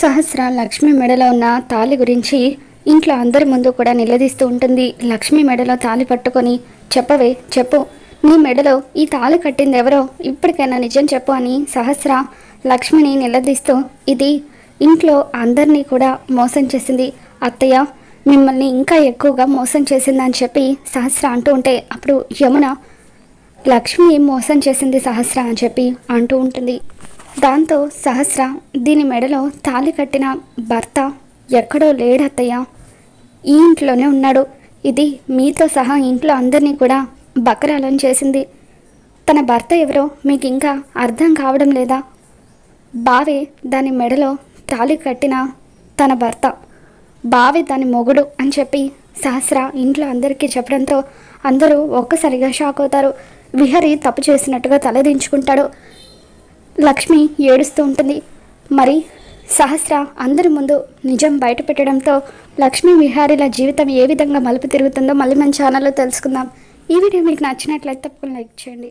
సహస్ర లక్ష్మి మెడలో ఉన్న తాళి గురించి ఇంట్లో అందరి ముందు కూడా నిలదీస్తూ ఉంటుంది. లక్ష్మి మెడలో తాళి పట్టుకొని చెప్పవే చెప్పు. నీ మెడలో ఈ తాళి కట్టింది ఎవరో? ఇప్పటికైనా నిజం చెప్పు అని సహస్ర లక్ష్మిని నిలదీస్తూ ఇది ఇంట్లో అందరినీ కూడా మోసం చేసింది. అత్తయ్య మిమ్మల్ని ఇంకా ఎక్కువగా మోసం చేసిందని చెప్పి సహస్ర అంటూ ఉంటే అప్పుడు యమున లక్ష్మి మోసం చేసింది సహస్ర అని చెప్పి అంటూ ఉంటుంది. దాంతో సహస్ర దీని మెడలో తాళి కట్టిన భర్త ఎక్కడో లేడత్తయ్య. ఈ ఇంట్లోనే ఉన్నాడు. ఇది మీతో సహా ఇంట్లో అందరినీ కూడా బకరాలను చేసింది. తన భర్త ఎవరో మీకు ఇంకా అర్థం కావడం లేదా? బావే దాని మెడలో తాళి కట్టిన తన భర్త. బావే దాని మొగుడు అని చెప్పి సహస్ర ఇంట్లో అందరికీ చెప్పడంతో అందరూ ఒక్కసారిగా షాక్ అవుతారు. విహరి తప్పు చేసినట్టుగా తలదించుకుంటాడు. లక్ష్మి ఏడుస్తూ ఉంటుంది. మరి సహస్ర అందరి ముందు నిజం బయట పెట్టడంతో లక్ష్మీ విహారీల జీవితం ఏ విధంగా మలుపు తిరుగుతుందో మళ్ళీ మన ఛానల్లో తెలుసుకుందాం. ఈ వీడియో మీకు నచ్చినట్లయితే తప్పకుండా లైక్ చేయండి.